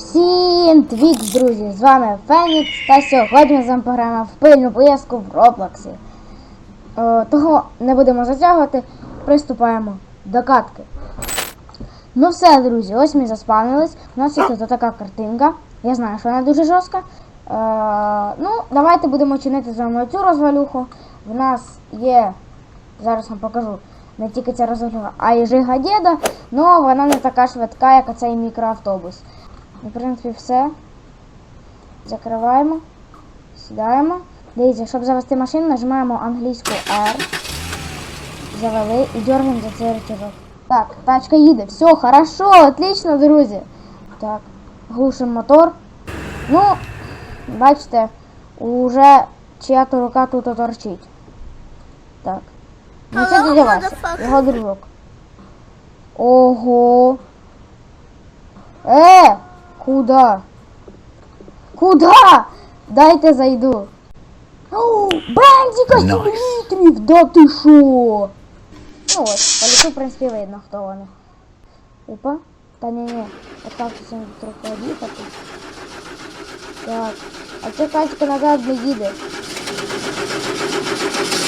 Всім твікс, друзі! З вами Фенікс, та сьогодні ми з вами пограємо в пильну поїздку в Роблоксі. Е, того не будемо затягувати, приступаємо до катки. Ну все, друзі, ось ми заспавнились. У нас є тут така картинка. Я знаю, що вона дуже жорстка. Е, ну, давайте будемо чинити з вами цю розвалюху. В нас є, зараз вам покажу, не тільки ця розвалюха, а й жига діда, але вона не така швидка, як оцей мікроавтобус. В принципі, все. Закриваємо. Сідаємо. Дивіться, щоб завести машину, нажимаємо англійську R. Завели і дергаємо за цей рычажок. Так, тачка їде. Все, хорошо, отлично, друзі. Так, глушимо мотор. Ну, бачите, уже чия-то рука тут торчить. Так. Ну це дядя Вася, його дружок. Ого. Е, куда? Куда? Дайте зайду. Бензіка 7 літрів, да ти шо? Ну ось, по в принципі, видно, хто вони. Опа. Та ні ні всім трохи об'їхати. Так. А це Катька назад не їде.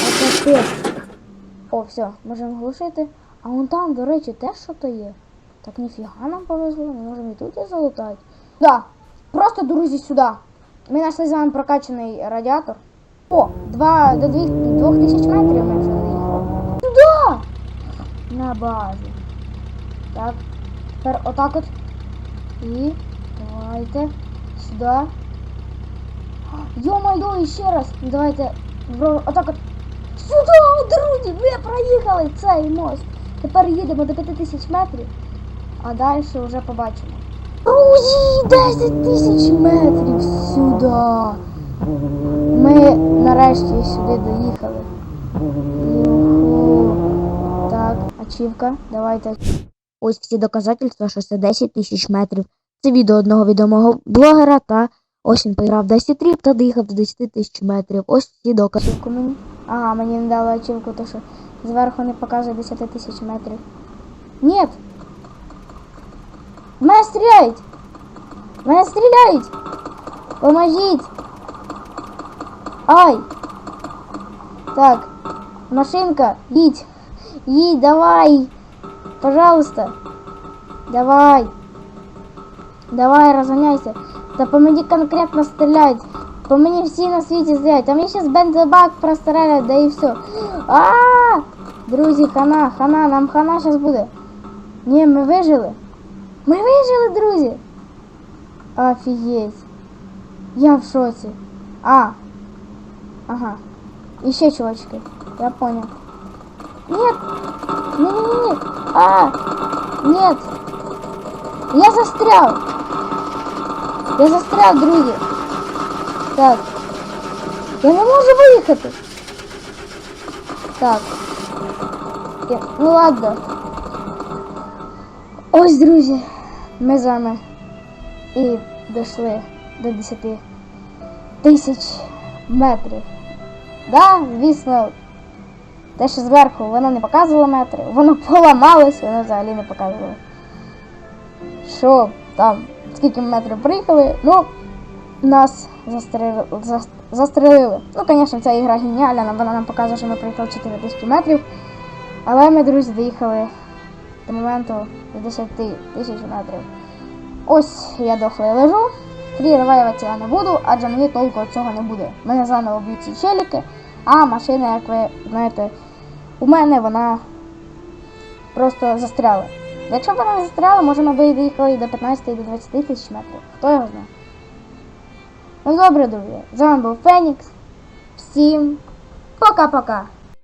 А це О, все, можемо глушити. А вон там, до речі, теж що то є. Так ніфіга нам повезло, ми можемо і тут і залутати. Да, просто, друзі, сюди. Ми знайшли з вами прокачаний радіатор. О, два, до двох, двох тисяч метрів ми вже доїхали. Туди! На базі. Так. Тепер отак от. І давайте сюди. Йо-моє, ще раз. Давайте отак от. Сюди, друзі, ми проїхали цей мост. Тепер їдемо до 5000 метрів, а далі вже побачимо. Друзі, 10 тисяч метрів сюди. Ми нарешті сюди доїхали. Так, ачівка, давайте. Ось всі доказательства, що це 10 тисяч метрів. Це відео одного відомого блогера та ось він поіграв 10 тріп та доїхав до 10 тисяч метрів. Ось всі докази. Мені. Ага, мені не дали ачівку, то що зверху не показує 10 тисяч метрів. Ні! Мене стріляють! В мене стріляють! Поможіть! Ай! Так, машинка, їдь! Їдь, давай! Пожалуйста! Давай! Давай, разгоняйся! Та по мені конкретно стріляють! По мені всі на світі стріляють! А мені зараз бензобак прострелять, да і все! а Друзі, хана, хана, нам хана зараз буде! Ні, ми вижили! Ми вижили, друзі! Офігеть! Я в шоці! А! Ага. Еще чувачки. Я понял. Нет! Не-не-не! А! Нет! Я застрял! Я застрял, друзі! Так. Я не можу виїхати! Так. Я... Ну ладно. Ось, друзі, ми з вами І дійшли до 10 тисяч метрів. Да, звісно, те, що зверху воно не показувало метри, воно поламалось, воно взагалі не показувало. Що там, скільки метрів приїхали, ну, нас застрелили. застрелили. Ну, звісно, ця ігра геніальна, вона нам показує, що ми приїхали 4 тисячі метрів. Але ми, друзі, доїхали до моменту до 10 тисяч метрів. Ось я дохлий лежу. Фрі я не буду, адже мені толку від цього не буде. Мене заново б'ють ці челіки, а машина, як ви знаєте, у мене вона просто застряла. Якщо б вона не застряла, може ми доїхали і до 15 і до 20 тисяч метрів. Хто його знає? Ну добре, друзі. З вами був Фенікс. Всім пока-пока.